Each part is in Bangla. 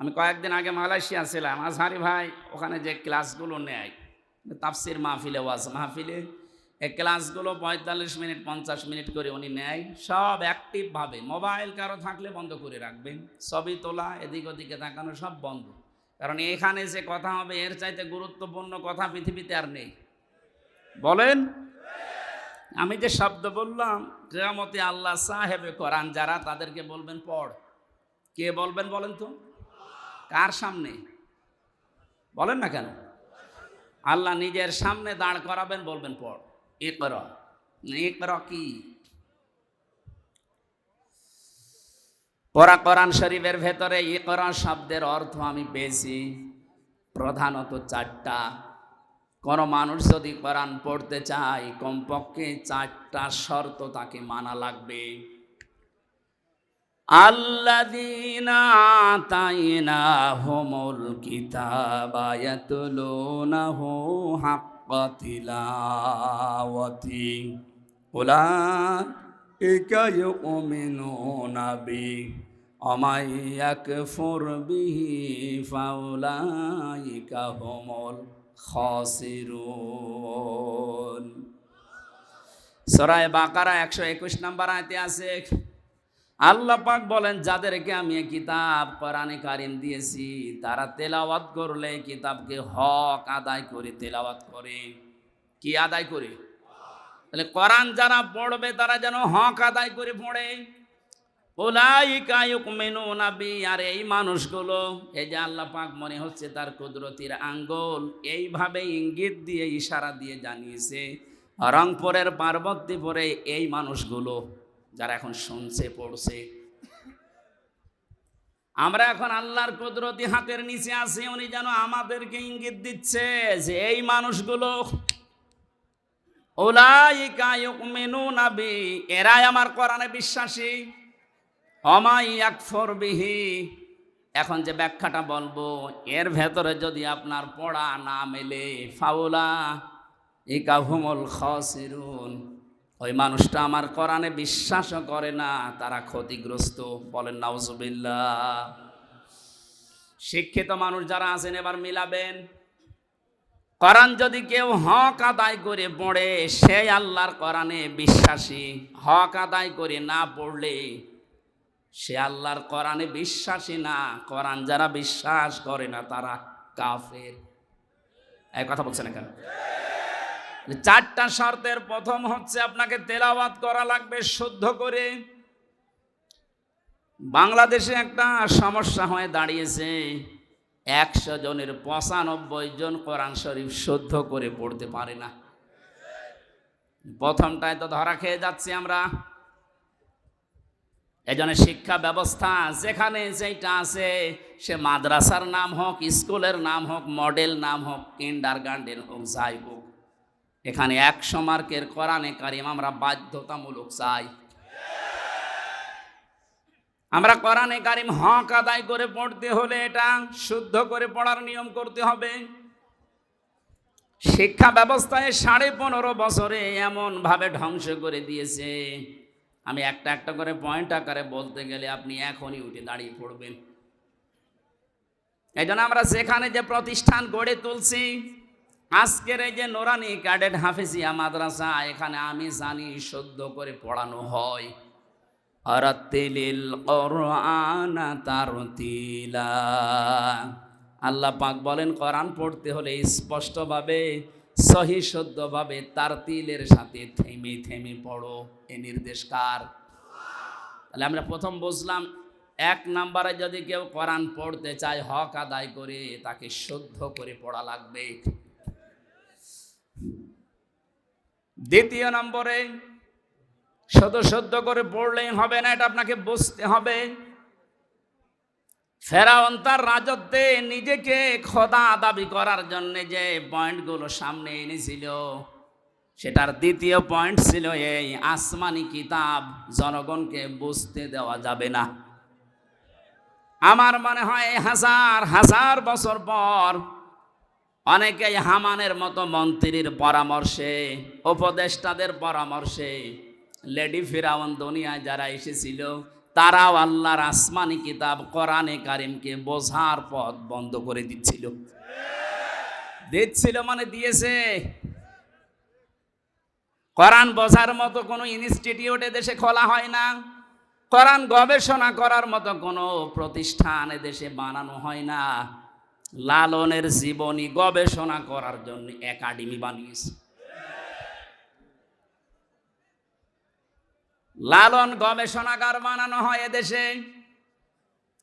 আমি কয়েকদিন আগে মালয়েশিয়া ছিলাম। আজহারি ভাই, ওখানে যে ক্লাসগুলো নেয়, তাফসির মাহফিলে, ওয়াজ মাহফিলে, এই ক্লাসগুলো পঁয়তাল্লিশ মিনিট, পঞ্চাশ মিনিট করে উনি নেয়। সব অ্যাক্টিভভাবে মোবাইল কারও থাকলে বন্ধ করে রাখবেন। ছবি তোলা, এদিক ওদিকে তাকানো, সব বন্ধ। কারণ এখানে যে কথা হবে, এর চাইতে গুরুত্বপূর্ণ কথা পৃথিবীতে আর নেই। বলেন? আমি যে শব্দ বললাম, কেয়ামতে আল্লাহ সাহেবে কোরআন যারা, তাদেরকে বলবেন পড়। কে বলবেন বলেন তো? কার সামনে? বলেন না কেন? আল্লাহ নিজের সামনে দাঁড় করাবেন, বলবেন, পড়। এ কর এ কর কি? পরা কোরআন শরীফের ভেতরে ই করা শব্দের অর্থ আমি পেয়েছি। প্রধানত চারটা। কোনো মানুষ যদি কোরআন পড়তে চায়, কমপক্ষে চারটা শর্ত তাকে মানা লাগবে। আল্লাযীনা আতাইনাহুমুল কিতাবা ইয়াতলুনাহু হাক্কা তিলাওয়াতি উলাইকা ইউমিনুনা বি ومن يكفر به فأولئك هم الخاسرون সরায় বাকারা একশো একুশ নম্বর আয়তে আছে আল্লাহ পাক বলেন, যাদেরকে আমি কিতাব কোরআনে কারিম দিয়েছি, তারা তেলাওয়াত করলে কিতাবকে হক আদায় করে, তেলাওয়াত করে। কি আদায় করে? তাহলে কোরআন যারা পড়বে, তারা যেন হক আদায় করে পড়ে। আর এই মানুষগুলো, এই যে আল্লাহ পাক মনে হচ্ছে তার কুদরতির আঙ্গল, এইভাবে ইঙ্গিত দিয়ে, ইশারা দিয়ে জানিয়েছে, রংপুরের পার্বতীপুরে এই মানুষগুলো। যারা এখন শুনছে, পড়ছে। আমরা এখন আল্লাহর কুদরতি হাতের নিচে আছি, উনি যেন আমাদেরকে ইঙ্গিত দিচ্ছে যে এই মানুষগুলো ওলাইকা এরাই আমার কোরআনে বিশ্বাসী। অমাই একফর বিহি। এখন যে ব্যাখ্যাটা বলব, এর ভেতরে যদি আপনার পড়া না মেলে, ফাউলা ইকাহুমল খসিরুন। ওই মানুষটা আমার কোরআনে বিশ্বাসও করে না, তারা ক্ষতিগ্রস্ত। বলেন নাউজুবিল্লা শিক্ষিত মানুষ যারা আছেন, এবার মিলাবেন। কোরআন যদি কেউ হক আদায় করে পড়ে, সে আল্লাহর কোরআনে বিশ্বাসী। হক আদায় করে না পড়লে, সে আল্লাহর কোরআনে বিশ্বাসী না। কোরআন যারা বিশ্বাস করে না, তারা কাফের। এই কথা বলছেন এখানে চারটা শর্তের প্রথম হচ্ছে আপনাকে তেলাওয়াত করা লাগবে শুদ্ধ করে। বাংলাদেশে একটা সমস্যা হয়ে দাঁড়িয়েছে। একশো জনের পঁচানব্বই জন কোরআন শরীফ শুদ্ধ করে পড়তে পারে না। প্রথমটায় তো ধরা খেয়ে যাচ্ছি আমরা। এজন্য শিক্ষা ব্যবস্থা যেখানে যেটা আছে, সে মাদ্রাসার নাম হোক, স্কুলের নাম হোক, মডেল নাম হোক কিন্ডার গার্ডেন হোক, যাই হোক। এখানে একশো মার্কের কোরআনে কারিম আমরা বাধ্যতামূলক চাই। আমরা কোরআনে কারিম হক আদায় করে পড়তে হলে এটা শুদ্ধ করে পড়ার নিয়ম করতে হবে। শিক্ষা ব্যবস্থায় সাড়ে পনেরো বছরে এমনভাবে ধ্বংস করে দিয়েছে। আমি একটা একটা করে পয়েন্ট আকারে বলতে গেলে আপনি এখনই উঠে দাঁড়িয়ে পড়বেন। এই আমরা সেখানে যে প্রতিষ্ঠান গড়ে তুলছি আজকের এই যে নোরানি ক্যাডেট হাফিজিয়া মাদ্রাসা, এখানে আমি জানি শুদ্ধ করে পড়ানো হয়। আল্লাহ পাক বলেন, কোরআন পড়তে হলে স্পষ্টভাবে, সহি শুদ্ধভাবে তার তিলের সাথে থেমে থেমে পড়ো। এ নির্দেশ কার? তাহলে আমরা প্রথম বুঝলাম, এক নাম্বারে যদি কেউ কোরআন পড়তে চায়, হক আদায় করে তাকে শুদ্ধ করে পড়া লাগবে। দ্বিতীয় নম্বরে, শুধু শুদ্ধ করে পড়লেই হবে না, এটা আপনাকে বুঝতে হবে। ফেরাউন তার রাজত্বে নিজেকে খোদা দাবি করার জন্য যে পয়েন্টগুলো সামনে এনেছিল, সেটার দ্বিতীয় পয়েন্ট ছিল এই আসমানি কিতাব জনগণকে বুঝতে দেওয়া যাবে না। আমার মনে হয় হাজার হাজার বছর পর অনেকেই হামানের মতো মন্ত্রীর পরামর্শে, উপদেষ্টাদের পরামর্শে, লেডি ফিরাউন দুনিয়ায় যারা এসেছিল, তারাও আল্লাহর আসমানি কিতাব কোরআনে কারিমকে বোঝার পথ বন্ধ করে দিচ্ছিল। দিচ্ছিল মানে দিয়েছে। কোরআন বোঝার মতো কোনো ইনস্টিটিউটে দেশে খোলা হয় না। কোরআন গবেষণা করার মতো কোনো প্রতিষ্ঠান দেশে বানানো হয় না। লালনের জীবনী গবেষণা করার জন্য একাডেমি বানিয়েছে। লালন গবেষণাগার বানানো হয় এদেশে।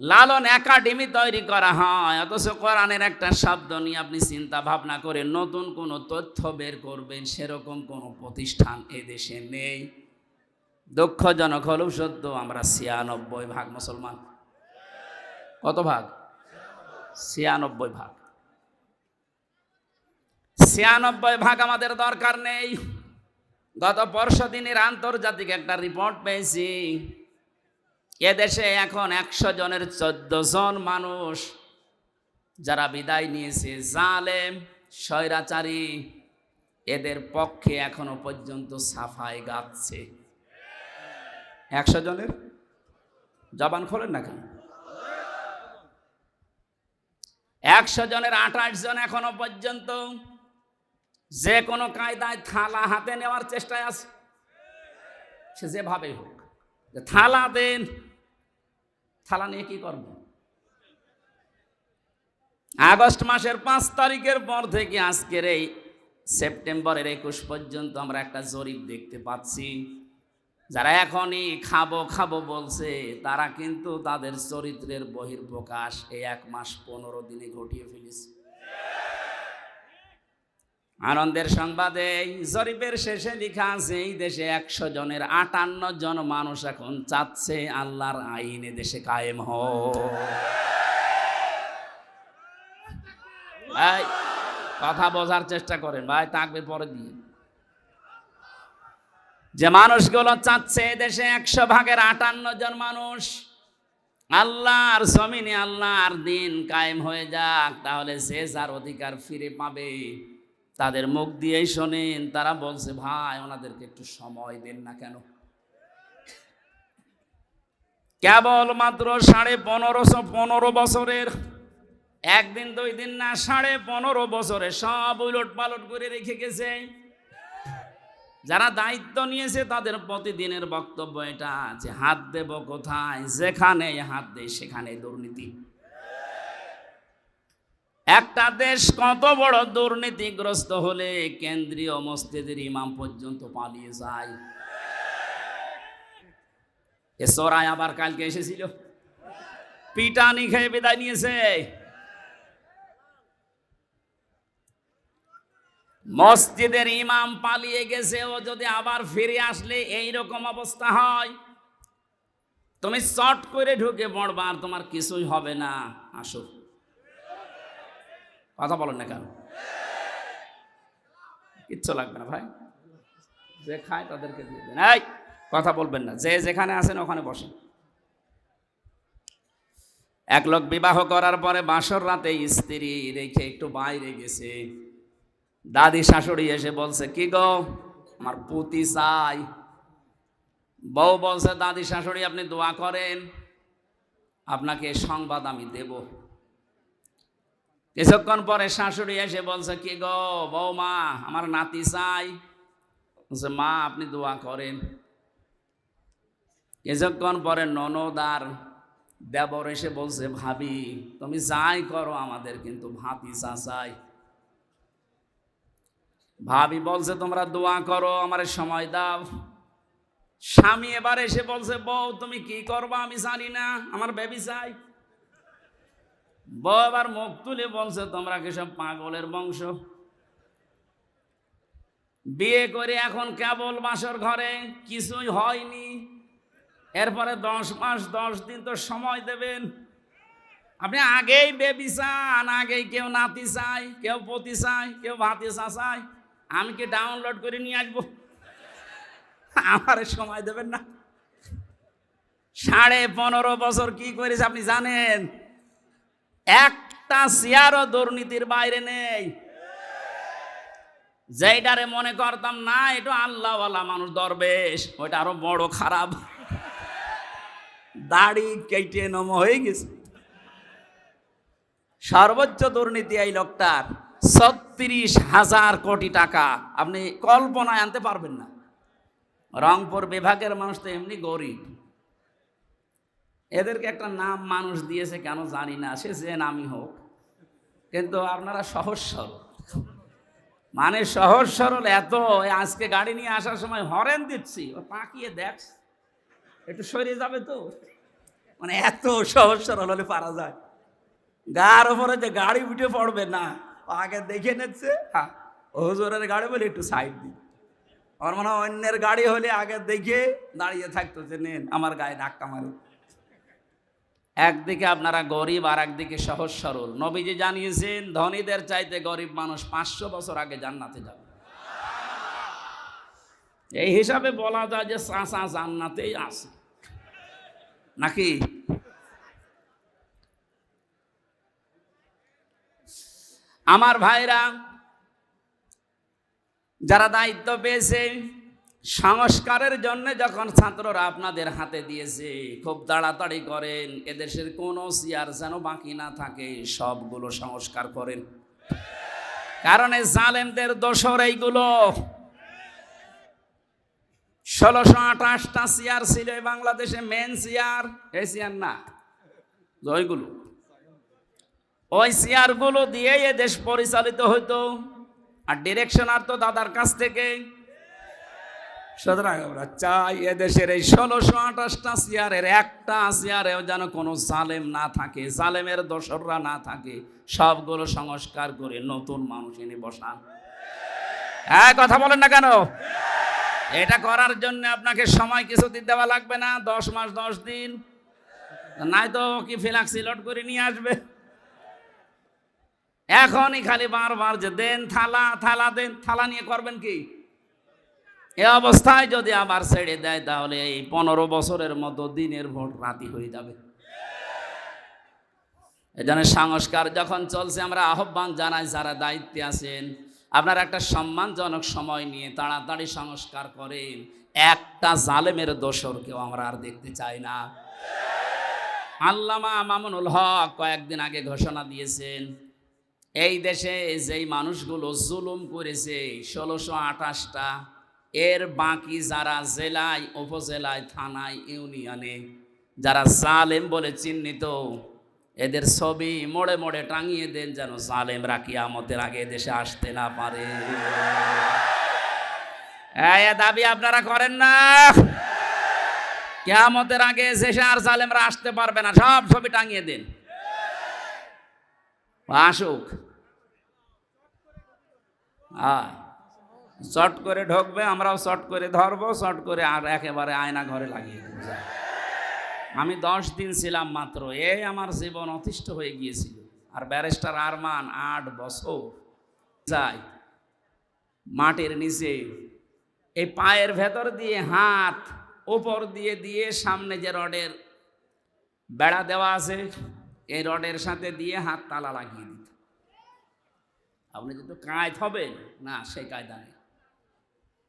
লালন একাডেমি তৈরি করা হয়। অথচ কোরআনের একটা শব্দ নিয়ে আপনি চিন্তা ভাবনা করে নতুন কোনো তথ্য বের করবেন, সেরকম কোনো প্রতিষ্ঠান এদেশে নেই। দুঃখজনক হলেও সত্য, আমরা ছিয়ানব্বই ভাগ মুসলমান। কত ভাগ? ছিয়ানব্বই ভাগ। ছিয়ানব্বই ভাগ আমাদের দরকার নেই। গত পরশু দিনের আন্তর্জাতিক একটা রিপোর্ট পেয়েছি। এদেশে এখন একশো জনের চোদ্দ জন মানুষ যারা বিদায় নিয়েছে। জালেম, স্বৈরাচারী, এদের পক্ষে এখনও পর্যন্ত সাফাই গাচ্ছে। একশো জনের? জবান খোলেন না কেন? একশো জনের, আঠাশ জন এখনও পর্যন্ত যে কোনো কায়দায় থালা হাতে নেওয়ার চেষ্টায় আছে। সে যেভাবে হোক, যে থালা দেন, থালা নিয়ে কি করব? আগস্ট মাসের পাঁচ তারিখের পর থেকে আজকের এই সেপ্টেম্বরের একুশ পর্যন্ত আমরা একটা জরিপ দেখতে পাচ্ছি। যারা এখনই খাব খাব বলছে, তারা কিন্তু তাদের চরিত্রের বহির্প্রকাশ এই এক মাস পনেরো দিনে ঘটিয়ে ফেলেছে। আনন্দের সংবাদে জরিপের শেষে লিখা আছে, এই দেশে একশো জনের আটান্ন জন মানুষ এখন চাচ্ছে আল্লাহর আইনে দেশে কায়েম ভাই কথা বোঝার চেষ্টা করেন, ভাই তাকবে পরে দিয়ে যে মানুষগুলো চাচ্ছে দেশে একশো ভাগের আটান্ন জন মানুষ, আল্লাহর জমিনে আল্লাহর দিন কায়েম হয়ে যাক, তাহলে সে যার অধিকার ফিরে পাবে। তাদের মুখ দিয়েই শোনেন, তারা বলছে, ভাই, ওনাদেরকে একটু সময় দেন না কেন? কেবল মাত্র সাড়ে পনেরোশো পনেরো বছরের, একদিন, দুই দিন না, সাড়ে পনেরো বছরে সব উলট পালট করে রেখে গেছে। যারা দায়িত্ব নিয়েছে তাদের প্রতিদিনের বক্তব্য এটা যে হাত দেব কোথায়, যেখানে হাত দেয় সেখানে দুর্নীতি। একটা দেশ কত বড় দুর্নীতিগ্রস্ত হলে কেন্দ্রীয় মসজিদের ইমাম পর্যন্ত পালিয়ে যায়। এ সরাই আবার কালকে এসেছিল। পিটানি খেয়ে বিদায় নিয়েছে। মসজিদের ইমাম পালিয়ে গেছে, ও যদি আবার ফিরে আসলে এই রকম অবস্থা হয়। তুমি শর্ট করে ঢুকে পড়বা, আর তোমার কিছুই হবে না। আসো। কথা বলেন না কেন? কিচ্ছু লাগবে না ভাই। যে খায় তাদেরকে দিয়ে দেন। এই, কথা বলবেন না। যে যেখানে আছেন ওখানে বসেন। এক লোক বিবাহ করার পরে বাসর রাতে স্ত্রী রেখে একটু বাইরে গেছে। দাদি শাশুড়ি এসে বলছে, কি গো? আমার পুতি চাই। বউ বলছে, দাদি শাশুড়ি, আপনি দোয়া করেন। আপনাকে সংবাদ আমি দেব। কিছুক্ষণ পরে শাশুড়ি এসে বলছে, কি গো বৌমা, আমার নাতি চাই। বলছে, মা, আপনি দোয়া করেন। কিছুক্ষণ পরে ননদার দেবর এসে বলছে, ভাবি, তুমি যাই করো, আমাদের কিন্তু ভাতি চাই ভাবি বলছে, তোমরা দোয়া করো, আমার সময় দাও। স্বামী এবার এসে বলছে, বউ, তুমি কি করবা আমি জানি না, আমার বেবি চাই। বউ এবার মুখ তুলে বলছে, তোমরা কি সব পাগলের বংশ? বিয়ে করে এখন কেবল বাসর ঘরে, কিছুই হয়নি। এরপরে দশ মাস, দশ দিন তো সময় দেবেন। আপনি আগেই বেবি চান, আগেই কেউ নাতি চায়, কেউ পতি চায়, কেউ ভাতি চা চাই আমি কি ডাউনলোড করে নিয়ে আসব? আমার সময় দেবেন না। সাড়ে পনেরো বছর কি করেছে আপনি জানেন? একটা চেয়ারও দুর্নীতির বাইরে নেই। যেইটারে মনে করতাম, না, এটা আল্লাহওয়ালা মানুষ দরবেশ, ওইটা আরও বড় খারাপ। দাড়ি কেটে নম হয়ে গেছে। সর্বোচ্চ দুর্নীতি এই লোকটার। ছত্রিশ হাজার কোটি টাকা। আপনি কল্পনায় আনতে পারবেন না। রংপুর বিভাগের মানুষ তো এমনি গরিব। এদেরকে একটা নাম মানুষ দিয়েছে কেন জানি না, সে যে নামই হোক। কিন্তু আপনারা সহজ সরল। মানে সহজ সরল এত, আজকে গাড়ি নিয়ে আসার সময় হরেন দিচ্ছি, ও তাকিয়ে দেখ একটু সরে যাবে তো। মানে এত সহজ সরল হলে পারা যায়। গার ওপরে যে গাড়ি উঠে পড়বে না। আগে দেখে নিচ্ছে। হ্যাঁ হুজুরের গাড়ি বলে একটু সাইড দিই। আমার মনে হয় অন্যের গাড়ি হলে আগে দেখে দাঁড়িয়ে থাকতো যে, নেন, আমার গায়ে ধাক্কা মারুন। একদিকে আপনারা গরিব আর একদিকে সহজ সরল। নবীজি জানিয়েছেন, ধনীদের চাইতে গরিব মানুষ পাঁচশো বছর আগে জান্নাতে যাবে। এই হিসাবে বলা যায় যে চাষা জান্নাতেই আছে। নাকি? আমার ভাইরা, যারা দায়িত্ব পেয়েছে সংস্কারের জন্য যখন ছাত্ররা আপনাদের হাতে দিয়েছে, খুব তাড়াতাড়ি করেন, এদেশের কোনো চেয়ার যেন বাকি না থাকে, সবগুলো সংস্কার করেন। কারণ জালেমদের দোষর এইগুলো। ষোলোশো আঠাশটা চেয়ার ছিল বাংলাদেশে মেন চেয়ার এই চেয়ার না ওইগুলো ওই চেয়ারগুলো দিয়ে এ দেশ পরিচালিত হইতো। আর ডিরেকশন আর তো দাদার কাছ থেকে। সুতরাং আমরা চাই এদেশের এই ষোলোশো আঠাশটা চেয়ারের একটা চেয়ারেও যেন কোনো জালেম না থাকে, জালেমের দোসররা না থাকে। সবগুলো সংস্কার করে নতুন মানুষ এনে বসান হ্যাঁ কথা বলেন না কেন? এটা করার জন্য আপনাকে সময় কিছুদিন দেওয়া লাগবে না। দশ মাস, দশ দিন। নাই তো কি ফিলাক্সিলট করে নিয়ে আসবে? এখনই খালি বারবার যে দেন, থালা থালা দেন, থালা নিয়ে করবেন কি? এ অবস্থায় যদি আবার ছেড়ে দেয়, তাহলে এই পনেরো বছরের মতো দিনের ভোট রাতি হয়ে যাবে। এজন্য সংস্কার যখন চলছে, আমরা আহ্বান জানাই যারা দায়িত্বে আছেন, আপনারা একটা সম্মানজনক সময় নিয়ে তাড়াতাড়ি সংস্কার করেন। একটা জালেমের দোসরকেও আমরা আর দেখতে চাই না। আল্লামা মামুনুল হক কয়েকদিন আগে ঘোষণা দিয়েছেন এই দেশে যেই মানুষগুলো জুলুম করেছে, ষোলোশো আঠাশটা, এর বাকি যারা জেলায়, উপজেলায়, থানায়, ইউনিয়নে, যারা জালেম বলে চিহ্নিত, এদের ছবি মোড়ে মোড়ে টাঙিয়ে দেন যেন জালেম রাখি আমতের আগে দেশে আসতে না পারে। দাবি আপনারা করেন না। কেয়ামতের আগে দেশে আর জালেমরা আসতে পারবে না। সব ছবি টাঙিয়ে দিন। আসুক। শর্ট করে ঢুকবে, আমরাও শর্ট করে ধরবো শর্ট করে আর একেবারে আয়না ঘরে লাগিয়ে দেবো। আমি দশ দিন ছিলাম মাত্র, এই আমার জীবন অতিষ্ঠ হয়ে গিয়েছিল। আর ব্যারিস্টার আরমান আট বছর যায় মাটির নিচে, এই পায়ের ভেতর দিয়ে হাত ওপর দিয়ে দিয়ে সামনে যে রডের বেড়া দেওয়া আছে এই রডের সাথে দিয়ে হাত তালা লাগিয়ে দিত। আপনি যদি কায়দ হবেন? না সেই কায়দা নেই।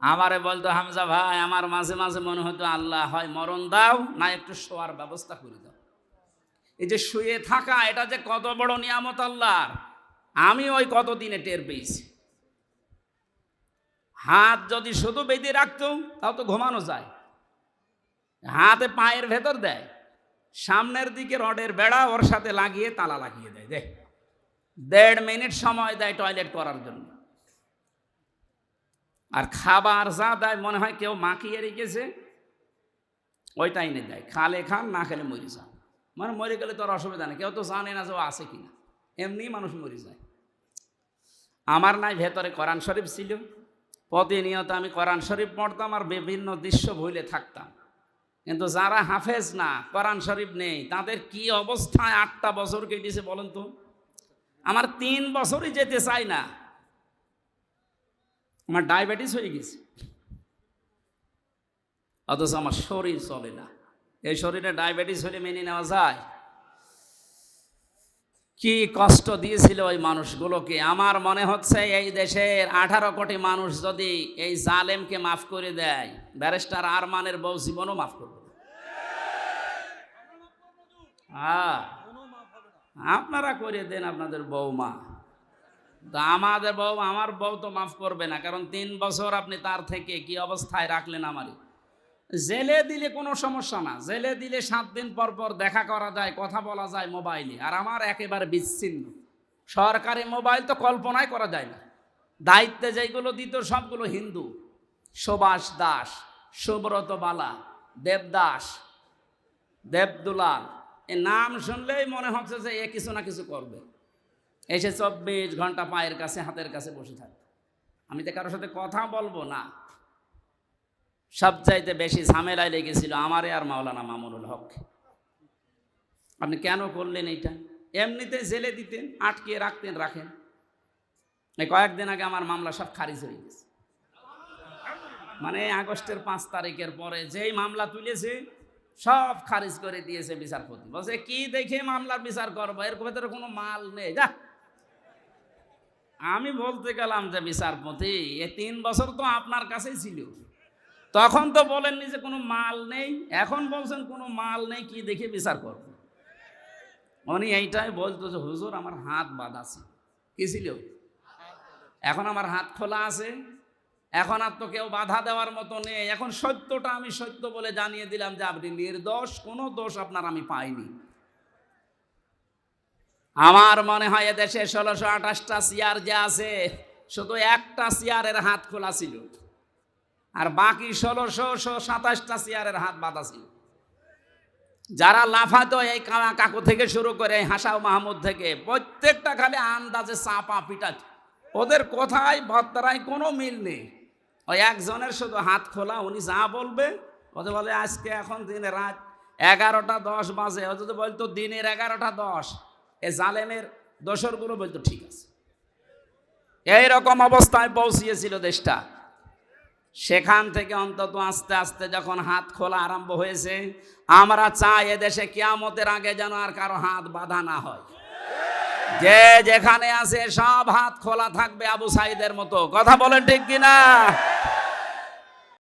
আমারে বলতো, হামজা ভাই, আমার মাঝে মাঝে মনে হতো আল্লাহ হয়, মরণ দাও, না একটু শোয়ার ব্যবস্থা করে দাও। এই যে শুয়ে থাকা, এটা যে কত বড় নিয়ামত আল্লাহর। আমি ওই কত দিনে টের পেয়েছি। হাত যদি শুধু বেঁধে রাখতো, তাও তো ঘুমানো যায়। হাতে পায়ের ভেতর দেয়। সামনের দিকে রডের বেড়া ওর সাথে লাগিয়ে তালা লাগিয়ে দেয়, দেখ। দেড় মিনিট সময় দেয় টয়লেট করার জন্য। আর খাবার যা দেয়, মনে হয় কেউ মাখিয়ে রেখেছে ওইটা এনে দেয়। খালে খান, না খেলে মরে যান। মানে মরে গেলে তো আর অসুবিধা নেই, কেউ তো জানে না যে ও আছে কিনা। এমনি মানুষ মরে যায়। আমার নাই, ভেতরে কোরআন শরীফ ছিল। প্রতিনিয়ত আমি কোরআন শরীফ পড়তাম আর বিভিন্ন দৃশ্য ভুলে থাকতাম। কিন্তু যারা হাফেজ না, কোরআন শরীফ নেই, তাদের কি অবস্থায় আটটা বছর কেটেছে বলেন তো? আমার তিন বছরই যেতে চাই না। আমার ডায়াবেটিস হয়ে গেছে। অথচ আমার শরীর চলে না। এই শরীরে ডায়াবেটিস হলে মেনে নেওয়া যায়। কি কষ্ট দিয়েছিল ওই মানুষগুলোকে। আমার মনে হচ্ছে এই দেশের আঠারো কোটি মানুষ যদি এই জালেমকে মাফ করে দেয়, ব্যারিস্টার আরমানের বউ জীবনও মাফ করবে। হ্যাঁ। আপনারা করে দেন আপনাদের বৌমা তা আমাদের বউ, আমার বউ তো মাফ করবে না, কারণ তিন বছর আপনি তার থেকে কি অবস্থায় রাখলেন আমারই জেলে দিলে কোনো সমস্যা না, জেলে দিলে সাত দিন পর পর দেখা করা যায়, কথা বলা যায় মোবাইলে, আর আমার একেবারে বিচ্ছিন্ন। সরকারি মোবাইল তো কল্পনাই করা যায় না। দায়িত্বে যেগুলো দিত সবগুলো হিন্দু। সুভাষ দাস, সুব্রত বালা, দেবদাস, দেবদুলাল এ নাম শুনলেই মনে হচ্ছে যে এ কিছু না কিছু করবে। এসে চব্বিশ ঘণ্টা পায়ের কাছে, হাতের কাছে বসে থাকবে। আমি তো কারোর সাথে কথা বলব না, সবচাইতে বেশি ঝামেলায় লেগেছিল আমারে আর মাওলানা মামুনুল হক। আপনি কেন করলেন এইটা? এমনিতে জেলে দিতেন, আটকে রাখতেন, রাখেন। এই কয়েকদিন আগে আমার মামলা সব খারিজ হয়ে গেছে। মানে আগস্টের পাঁচ তারিখের পরে যেই মামলা তুলেছে সব খারিজ করে দিয়েছে বিচারপতি। বলছে, কি দেখে মামলার বিচার করব? এর ভেতরে কোনো মাল নেই। যা। আমি বলতে গেলাম যে, বিচারপতি, এ তিন বছর তো আপনার কাছেই ছিল। তখন তো বলেননি যে কোনো মাল নেই। এখন বলছেন কোনো মাল নেই, কি দেখে বিচার করব? উনি এইটাই বলতো যে, হুজুর, আমার হাত বাঁধা ছিল কি ছিল? এখন আমার হাত খোলা আছে। এখন আর তো কেউ বাধা দেওয়ার মতো নেই। এখন সত্যটা আমি সত্য বলে জানিয়ে দিলাম যে আপনি নির্দোষ, কোনো দোষ আপনার আমি পাইনি। আমার মনে হয় এদেশে ষোলোশো আঠাশটা চেয়ার যে আছে, শুধু একটা চেয়ারের হাত খোলা ছিল। আর বাকি ষোলোশো সাতাশটা চেয়ারের হাত বাঁধা ছিল। যারা লাফাতো এই কাকু থেকে শুরু করে হাসাও মাহমুদ থেকে, প্রত্যেকটা খালি আন্দাজে চাপা পিটা ওদের কথায় ভত্তারায় কোনো মিল নেই। ওই একজনের শুধু হাত খোলা, উনি যা বলবে ওদের বলে, আজকে এখন দিনে রাত এগারোটা দশ বাজে। ও যদি বলতো, দিনের এগারোটা দশ, এ জালেমের দোসরগুলো বলতো, ঠিক আছে। এইরকম অবস্থায় পৌঁছিয়েছিল দেশটা। সেখান থেকে অন্তত আস্তে আস্তে যখন হাত খোলা আরম্ভ হয়েছে, আমরা চাই এদেশে কেয়ামতের আগে যেন আর কারও হাত বাঁধা না হয়। যে যেখানে আছে সব হাত খোলা থাকবে আবু সাইদের মতো। কথা বলেন ঠিক কিনা?